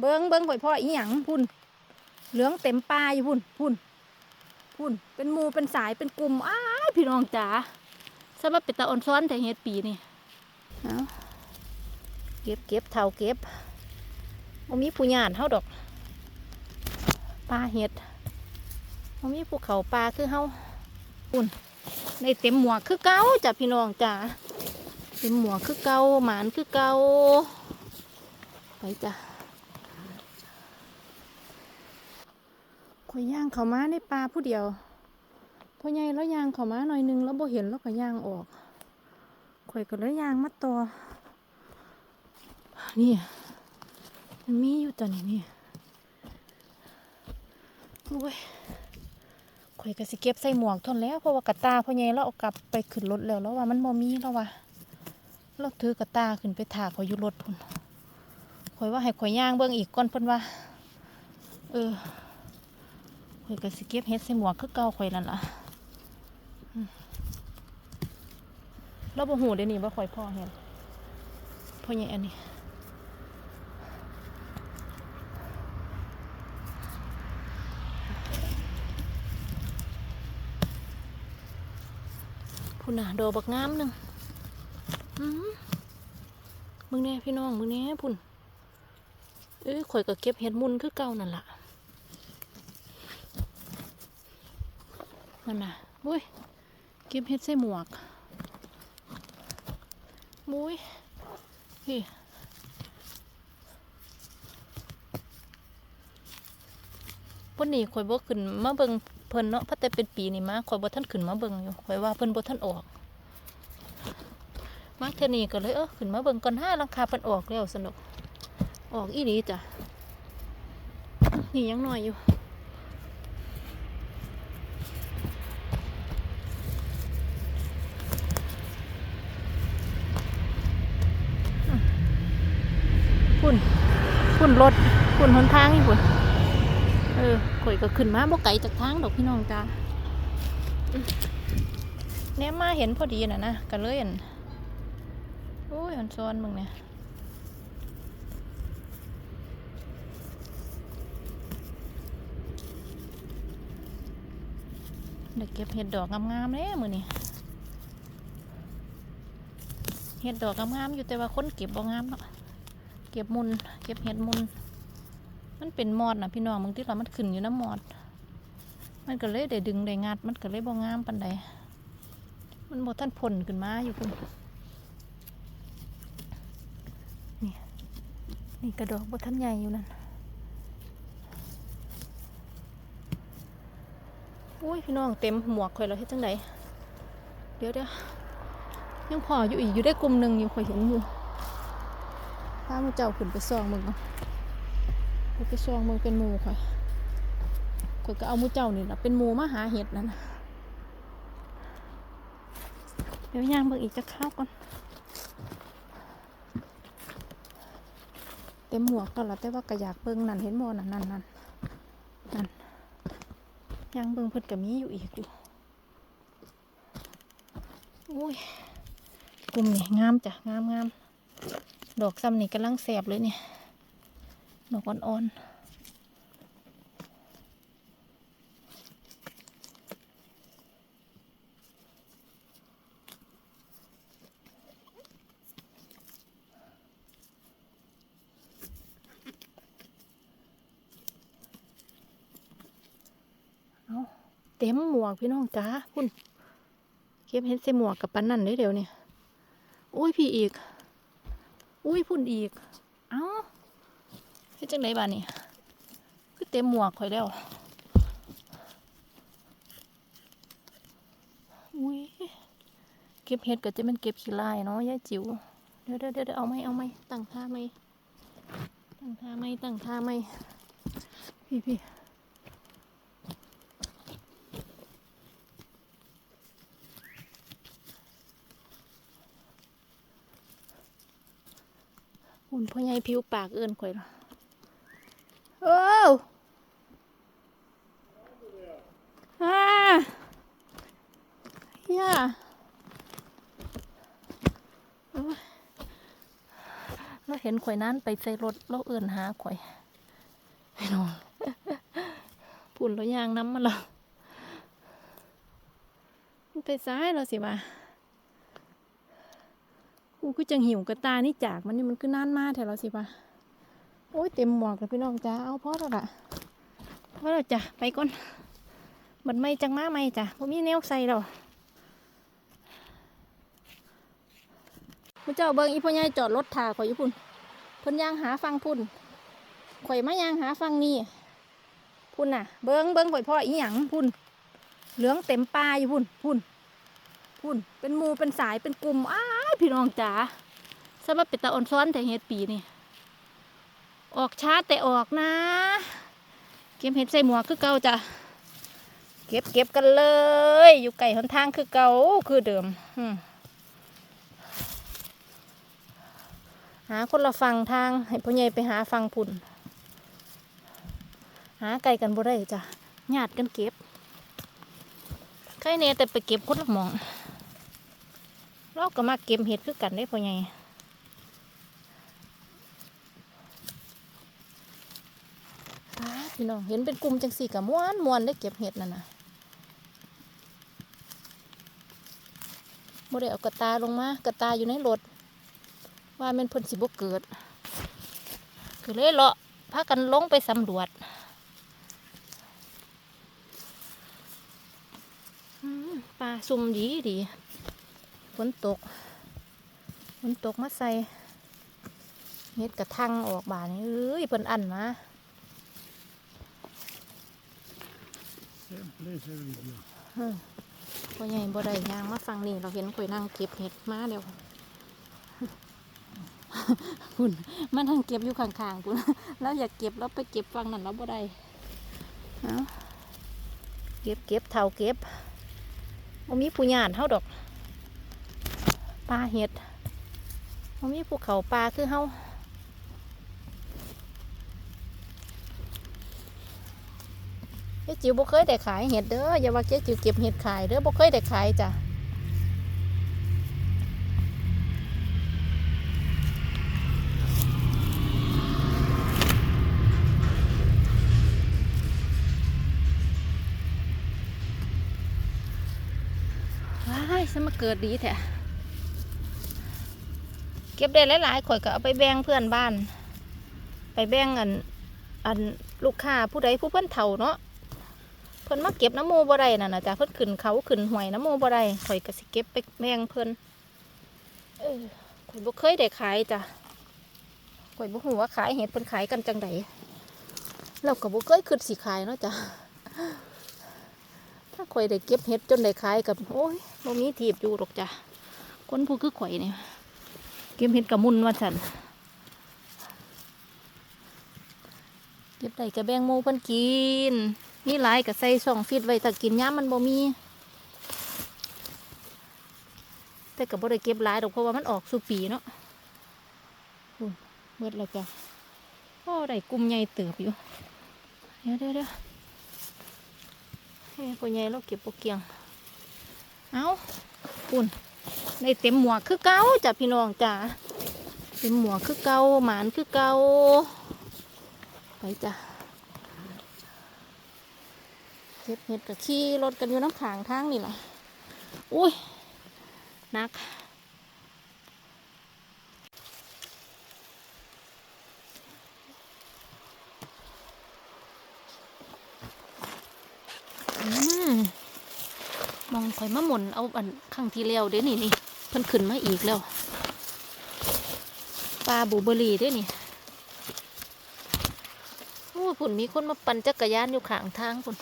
เบิ้งเบิ้งข่อยพ่ออีหยังพุ่นเหลืองเต็มปลาอยู่พุ่นพุ่นพุ่น เป็นหมูเป็นสายเป็นกลุ่มอ้ายพี่น้องจ๋าสำหรับเป็นตาอ่อนซ้อนแต่เฮ็ดปีนี่เอาเก็บเก็บเท่าเก็บบ่มีผู้ญาติเฮาดอกปลาเห็ดบ่มีภูเขาปลาคือเฮาพุ่นในเต็มหมวกคือเก่าจ้ะพี่น้องจ๋าเต็มหมวกคือเก่าหมานคือเก่าไปจ้ะ อยย่างเขามาในปลาผู้เดียวพอใหญ่แล้วยางเขามาหน่อยนึงแล้วบ่เห็นแล้วก็ยางออกข่อยก็เลยยางมาต่อนี่มันมีอยู่ตอนนี้นี่โอ้ยข่อยก็สิเก็บใส่หมวกทนแล้วเพราะว่ากระตาพ่อใหญ่เราเอากลับไปขึ้นรถแล้วแล้วว่ามันบ่มีแล้วว่ะเราถือกระตาขึ้นไปถากข่อยอยู่รถพุ่นข่อยว่าให้ข่อยย่างเบิ่งอีกก่อนเพิ่นว่าเออ ข่อยก็สิเก็บเฮ็ดใส่หมวกคือเก่าข่อยนั่นล่ะเราบ่ฮู้เด้นี่ว่าข่อยพ่อเฮ็ดพ่อใหญ่อันนี้พุ่นน่ะดอกบักงามหนึ่งมึงแน่พี่น้องมึงแน่พุ่น เอ้ยข่อยก็เก็บเฮ็ดมุนคือเก่านั่นล่ะ นั่นน่ะมุ้ยเก็บเห็ดใส่หมวกมุ้ยพี่ปนนี้ข่อยบ่ขึ้นมาเบิ่งเพิ่นเนาะพราะแต่เป็นปีนี่มาข่อยบ่ทันขึ้นมาเบิ่งอยู่ข่อยว่าเพิ่นบ่ทันออกมาเทนี้ก็เลยเออขึ้นมาเบิ่งก่อนห้าราคาเพิ่นออกแล้วสนุกออกอีหลีจ้ะนี่ยังน้อยอยู่ พุ่นพุ่ นรถพุ่นหนทางนี่พุ่นเออข่อยก็ขึ้นมาบ่ไกลจากทางดอกพี่น้องจ้าอืมแนมาเห็นพอดีน่ะนะก็เลยนโอ้ยอันซ้อนมึงเนี่ยเดี๋ยวเก็บเห็ดดอกงามๆเลยมือนี่เห็ดดอกงามๆอยู่แต่ว่าคนเก็บบ่งามเนาะ เก็บมุนเก็บเห็ดมุนมันเป็นมอดนะพี่น้องบางทีเรามันขึ้นอยู่น้ำมอด มันก็เลยได้ดึงได้งัด มันก็เลยบ่งามปันใดมันบ่ท่านผลขึ้นมาอยู่คุณนี่นี่กระดอกบ่ท่านใหญ่อยู่นั่นอุ้ยพี่น้องเต็มหมวกข่อยแล้วเฮ็ดจังไดเดี๋ยวเดี๋ยวยังพออยู่อีกอยู่ได้กลุ่มหนึ่งอยู่ข่อยเห็นอยู่ พาหมูเจ้าขึ้นไปซองมึงก่อนไปไปซองมึงเป็นหมูข่อยข่อยก็เอาหมูเจ้านี่แหละเป็นหมูมาหาเห็ดนั่นนะเดี๋ยวย่างเบิ่งอีกจะเข้าก่อนเต็มหมวกก็แล้วแต่ว่าก็อยากเบิ่งนั่นเห็นบ่นั่นนั่นนั่นนั่นย่างเบิ่งเพิ่นก็มีอยู่อีกอยู่อุ้ยกลุ่มนี่งามจ้ะงามงาม ดอกซ้ำนี่กำลังแสบเลยเนี่ย ดอกอ่อนๆเต็มหมวกพี่น้องจ้าคุณเก็บเห็ดใส่หมวกกับปันนั่นเลยเดี๋ยวนี้อุ้ยพี่อีก อุ้ยพุ่นอีก เอ้าเฮ็ดจังไดบ้านี่คือเต็มหมวกข่อยแล้ว อุ้ยเก็บเห็ดก็จะเป็นเก็บขี้ลายเนาะยายจิ๋วเดี๋ยวเดี๋ยวเดี๋ยวเอาไหมเอาไหมตั้งท่าไหมตั้งท่าไหมตั้งท่าไหมพี่พี่ หุ่นพ่อใหญ่ผิวปากเอื้อนข่อยละโอ้วอ่าย่าโอ้ยเราเห็นข่อยนั้นไปใส่รถเราเอื้อนหาข่อยพี่น้องพุ่นแล้วยางน้ำมันเรามันไปซ้ายเราสิว่า กูคือจังหิวกระตานี่จากมันนี่มันคือนานมากแถวเราสิว่าโอ้ยเต็มหมวกแล้วพี่น้องจ้าเอาพอแล้วล่ะพอแล้วจ้ะไปก่อนมันไม่จังมาไม่จ้ะผมมีแนวใส่เราพระเจ้าเบิงอีพ่อใหญ่จอดรถถ่าข่อยอยู่พุ่นเพิ่นย่างหาฟังพุ่นข่อยมาย่างหาฟังนี่พุ่นน่ะ เบิ้งเบิ้งข่อยพ่ออีหยังพุ่นเหลืองเต็มปลาอยู่พุ่นพุ่น พุ่นเป็นหมูเป็นสายเป็นกลุ่มอ้ายพี่น้องจ๋าสำหรับเป็ดตาอ่อนซ้อนแต่เห็ดปีนี่ ออกช้าแต่ออกนะ เก็บเห็ดใส่หมวกคือเก่าจ้ะเก็บเก็บกันเลย อยู่ไก่หนทางคือเก่าคือเดิมอืมหาคนละฟังทาง ให้พ่อใหญ่ไปหาฟังพุ่น หาไก่กันบ่ได้จ้ะญาติกันเก็บไก่เนี่ยแต่ไปเก็บคนละหมอง เราก็มาเก็บเห็ดคือกันได้พอใหญ่อ้าพี่น้องเห็นเป็นกลุ่มจังสี่กับม้วนม้วนได้เก็บเห็ดนั่นนะบ่ได้เอากระตาลงมากระตาอยู่ในรถว่ามันพิ่นสิบ่เกิดก็เลยเลาะพากันลงไปสำรวจปลาซุ่มดีดี ฝนตกฝนตกมาใส่เม็ดกระทังออกบานนี่เอ้ยเพิ่นอันมาพ่อใหญ่บ่ได้ยางมาฟังนี่เราเห็นข่อยนั่งเก็บเห็ดมาเดี๋ยวคุณมันนั่งเก็บอยู่ข้างๆคุณแล้วอยากเก็บแล้วไปเก็บฟังนั่นเราบ่ได้เอาเก็บเก็บเท่าเก็บบ่มีผู้ญาติเฮาดอก ปลาเห็ดบ่มีภูเขาปลาคือเฮาเจ๊จิ๋วบ่เคยได้ขายเห็ดเด้ออย่าว่าเจ๊จิ๋วเก็บเห็ดขายเด้อบ่เคยได้ขายจ้ะว้ายสมาเกิดดีแท้ เก็บได้หลายๆข่อยก็เอาไปแบ่งเพื่อนบ้าน ไปแบ่งอันอันลูกค้าผู้ใดผู้เพิ่นเฒ่าเนาะเพิ่นมาเก็บน้ำโมบ่ได้น่ะนะจ๊ะเพิ่นขึ้นเขาขึ้นหวยน้ำโมบ่ได้ข่อยก็สิเก็บไปแบ่งเพิ่นเออข่อยบ่เคยได้ขายจ้ะข่อยบ่ฮู้ว่าขายเห็ดเพิ่นขายกันจังไดเราก็บ่เคยคิดสิขายเนาะจ้ะถ้าข่อยได้เก็บเห็ดจนได้ขายกับโอ้ยบ่มีทีบอยู่หรอกจ้ะคนผู้คือข่อยเนี่ย เก็บเห็ดกับมุนว่าฉันเก็บได้กับแบงโมเพิ่นกินมีหลายกับใส่ช่องฟิตไว้ถ้ากินย้ำมันบ่มี แต่กับบ่ได้เก็บหลายดอกเพราะว่ามันออกสู่ปีเนาะอุ้ยเบิดแล้วจ้ะโอ้ได้กลุ่มใหญ่เติบอยู่ เดี๋ยวเดี๋ยวเดี๋ยวเฮ้ยพ่อใหญ่เราเก็บปกเกียง เอาปุ่น ในเต็มหมวกคือเก้าจ้ะพี่น้องจ้ะเต็มหมวกคือเก้าหมานคือเก้าไปจ้ะเก็บเห็ดกับขี่รถกันอยู่น้ำขางทางนี่แหละอุ้ยนักมองข่อยมาหมุนเอาอันข้างที่แล้วเด้นี่นี่ เพิ่นขึ้นมาอีกแล้วปลาบูเบอรี่ด้นี่โอ้ผุ่นมีคนมาปั่นจักรยานอยู่ข้างทางผุ่น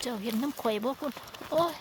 เจ้าเห็นน้ำข่อยบ่พุ่นโอ้ย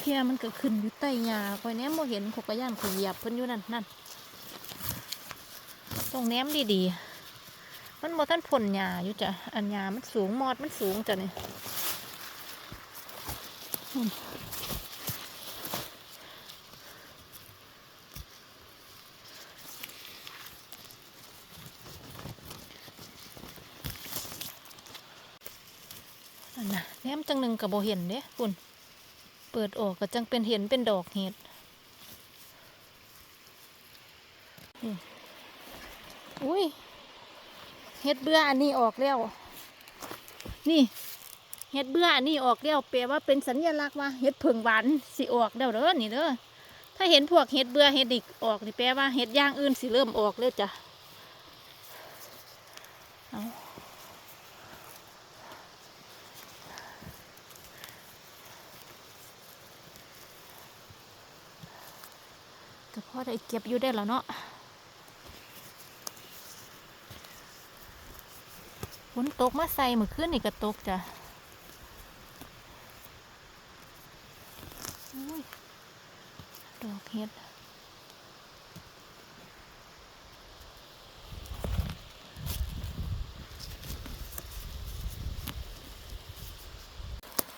เพียมันก็ขึ้นอยู่ใต้หญ้าข่อยแนมบ่เห็นขอยก็ย่านขยเหยียบเพิ่นอยู่นั่นนั่นต้องแนมดีๆ มันบ่ทันพ่นหญ้าอยู่จ้ะ อันหญามันสูงมอดมันสูงจ้ะเนี่อืมอันน่ะแนมจังหนึ่งก็บ่เห็นเด้พุ่น เปิดออกก็จังเป็นเห็นเป็นดอกเห็ดอุ้ยเห็ดเบื่ออันนี้ออกแล้ว นี่เห็ดเบื่ออันนี้ออกแล้วแปลว่าเป็นสัญลักษณ์ว่าเห็ดเผิงหวานสิออกแล้วเด้อนี่เด้อถ้าเห็นพวกเห็ดเบื่อเห็ดดิกออกนี่แปลว่าเห็ดย่างอื่นสิเริ่มออกเลยจ้ะเอาก็พอ ได้เก็บอยู่ได้แล้วเนาะฝนตกมาใส่เมื่อคืนนี่ก็ตกจ้ะดอกเห็ด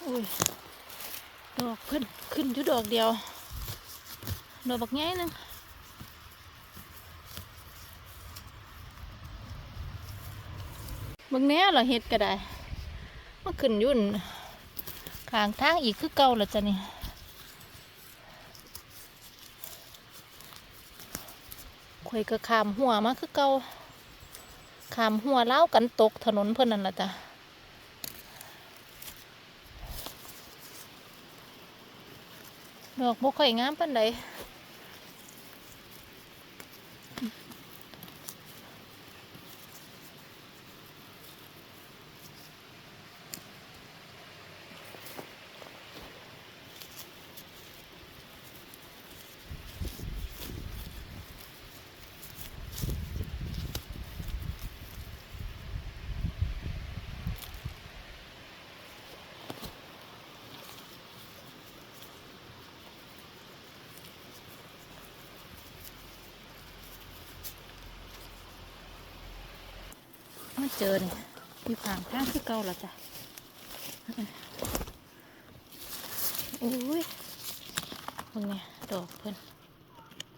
อุ้ย ดอกขึ้น ขึ้นอยู่ดอกเดียว ดอกบักใหญ่หนึง บางแน่เรอเห็ดก็ได้มันขึ้นยุ่นข้างทางอีกคือเก่าแล้วจ้ะนี่ข่อยก็ขามหัวมาคือเก่าขามหัวเล้ากันตกถนนเพื่อนนั่นละจ้ะดอกบ่ค่อยงามปานใด มาเจอเนี่อยู่ข้างทางคือเก่าและจ้ะโอ้ยพวกนี้ดอกเพิ่น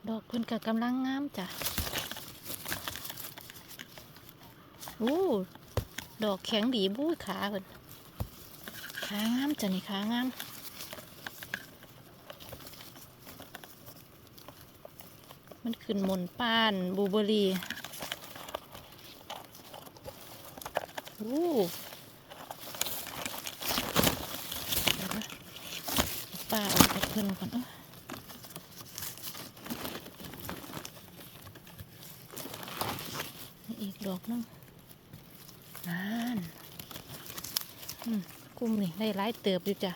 ดอกเพิ่นก็กำลังงามจ้ะโอ้ดอกแข็งดีบู้ขาเพิ่นขางามจ้ะนี่ขางามมันขึ้นมนป้านบูเบอร์ ป้าออกจากเพิ่นก่อนเอ้อนี่อีกดอกนึงนานอืมกุ้มนี่ได้หลายเติบอยู่จ้ะ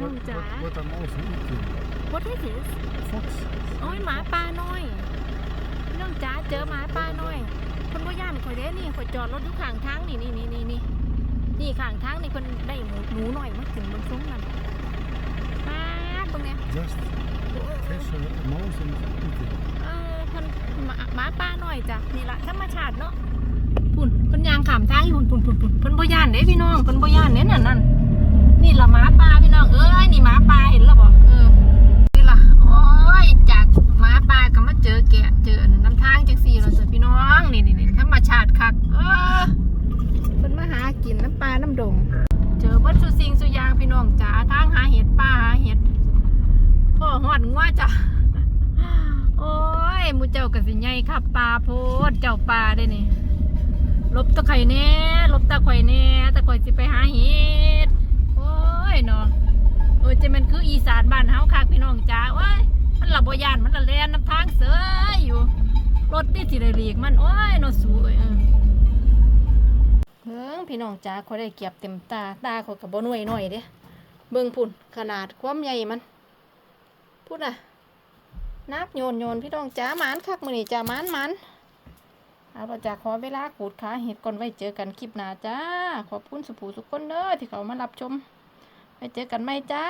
น้องจ๋า What, what I'm also eating. This is Fox. โอ้ยหมาป่าน้อยพี่น้องจ๋าเจอหมาป่าน้อยคนบ่ย่านข่อยเด้นี่ข่อยจอดรถอยู่ข้างทางนี่นี่นี่นี่นี่นี่ข้างทางนี่คนได้หมูหมูหน่อยมาถึงบนซุ้มนั่นมาตรงเนี้ย Just catch a mouse and eat it. เออคนหมาหมาป่าน้อยจ้ะนี่ละธรรมชาติเนาะปุ่นเพิ่นยางขามทางอยู่ปุ่นปุ่นปุ่นเพิ่นบ่ย่านเด้พี่น้องเพิ่นบ่ย่านเด้นั่นนั่นนี่ละหมาป่าพี่น้องเอ้ยนี่หมาป่าเห็นแล้วบ่เออ นี่ล่ะ โอ้ย จากหมาป่าก็มาเจอแกะ เจอน้ำทางจังสี่เราเจอพี่น้อง นี่นี่นี่ธรรมชาติคัก เออเป็นมาหากินน้ำปลา น้ำดง เจอวัตถุสิ่งสุอยางพี่น้องจ๋าทางหาเห็ดป่าหาเห็ด พ่อหอดงัวจ้ะ โอ้ยหมูเจ้ากับสิใหญ่ครับปลาโพดเจ้าปลาได้ นี่ลบตะไคร่แน่ลบตะไคร่แน่ตะไคร่สิไปหาเห็ดโอ้ยเนาะเออจะมันคืออีสานบ้านเฮาคักพี่น้องจ้าโอ้ยมันหละบ่ยานมันละแล่นน้ำทางเสยอยู่รถที่สิได้หลีกมันโอ้ยเนาะสวยเออเบิ่งพี่น้องจ้าเขาได้เก็บเต็มตาตาเขาก็บ่หน่วยหน่อยเด้เบิ่งพุ่นขนาดความใหญ่มันพุ่นน่ะนับโยนโยนพี่น้องจ้ามานคักมือนี้จ้ามานมาน เอาละจากขอเวลาขูดขาเห็ดก่อนไว้เจอกันคลิปหน้าจ้า ขอบคุณสุภูสุกคนเด้อที่เขามารับชม ไว้เจอกันไหมจ้า